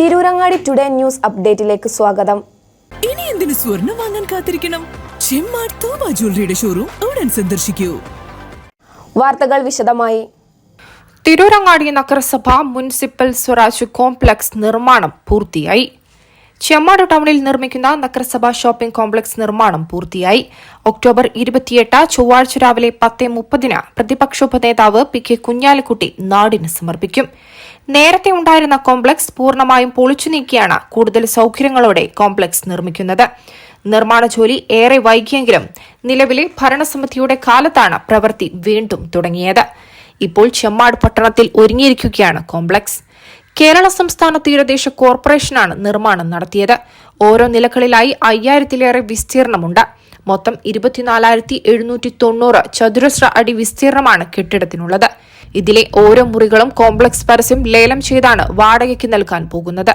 Tirurangadi today news അപ്ഡേറ്റിലേക്ക് സ്വാഗതം. ഇനി എന്തിനു സ്വർണം വാങ്ങാൻ കാത്തിരിക്കണം? ചെമ്മാർ തോമ ജ്വല്ലറിയുടെ ഷോറൂം ഉടൻ സന്ദർശിക്കൂ. വാർത്തകൾ വിശദമായി. തിരൂരങ്ങാടി നഗരസഭ മുനിസിപ്പൽ സ്വരാജ് കോംപ്ലക്സ് നിർമ്മാണം പൂർത്തിയായി. ചെമ്മാട് ടൗണിൽ നിർമ്മിക്കുന്ന നഗരസഭ ഷോപ്പിംഗ് കോംപ്ലക്സ് നിർമ്മാണം പൂർത്തിയായി. ഒക്ടോബർ ഇരുപത്തിയെട്ട് ചൊവ്വാഴ്ച രാവിലെ പത്ത് മുപ്പതിന് പ്രതിപക്ഷ ഉപനേതാവ് പി കെ കുഞ്ഞാലിക്കുട്ടി നാടിന് സമർപ്പിക്കും. നേരത്തെ ഉണ്ടായിരുന്ന കോംപ്ലക്സ് പൂർണമായും പൊളിച്ചു നീക്കിയാണ് കൂടുതൽ സൌകര്യങ്ങളോടെ കോംപ്ലക്സ് നിർമ്മിക്കുന്നത്. നിർമ്മാണ ജോലി ഏറെ വൈകിയെങ്കിലും നിലവിലെ ഭരണസമിതിയുടെ കാലത്താണ് പ്രവൃത്തി വീണ്ടും തുടങ്ങിയത്. ഇപ്പോൾ ചെമ്മാട് പട്ടണത്തിൽ ഒരുങ്ങിയിരിക്കുകയാണ് കോംപ്ലക്സ്. കേരള സംസ്ഥാന തീരദേശ കോർപ്പറേഷനാണ് നിർമ്മാണം നടത്തിയത്. ഓരോ നിലകളിലായി അയ്യായിരത്തിലേറെ വിസ്തീർണമുണ്ട്. മൊത്തം ഇരുപത്തിനാലായിരത്തി എഴുന്നൂറ്റി തൊണ്ണൂറ് ചതുരശ്ര അടി വിസ്തീർണമാണ് കെട്ടിടത്തിനുള്ളത്. ഇതിലെ ഓരോ മുറികളും കോംപ്ലക്സ് പരസ്യം ലേലം ചെയ്താണ് വാടകയ്ക്ക് നൽകാൻ പോകുന്നത്.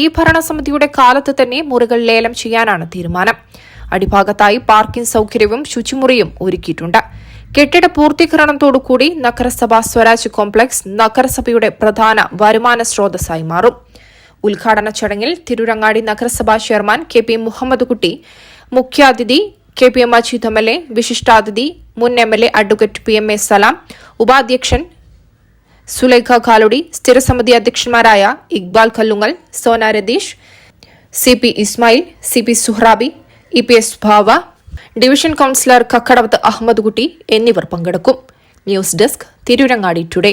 ഈ ഭരണസമിതിയുടെ കാലത്ത് തന്നെ മുറികൾ ലേലം ചെയ്യാനാണ് തീരുമാനം. അടിഭാഗത്തായി പാർക്കിംഗ് സൌകര്യവും ശുചിമുറിയും ഒരുക്കിയിട്ടുണ്ട്. കെട്ടിട പൂർത്തീകരണത്തോടുകൂടി നഗരസഭ സ്വരാജ് കോംപ്ലക്സ് നഗരസഭയുടെ പ്രധാന വരുമാന സ്രോതസ്സായി മാറും. ഉദ്ഘാടന ചടങ്ങിൽ തിരുരങ്ങാടി നഗരസഭാ chairman K P Muhammad Kutty മുഖ്യാതിഥി K P M Majeed M L A വിശിഷ്ടാതിഥി മുൻ M L A advocate P M A Salam ഉപാധ്യക്ഷൻ സുലൈഖ ഖാലുടി സ്ഥിരസമിതി അധ്യക്ഷന്മാരായ Iqbal Kallungal Sona Ratheesh C P Ismail C P Suhrabi E P S Bhava division councillor Kakkadavath Ahammad Kutty എന്നിവർ പങ്കെടുക്കും. News desk Tirurangadi today.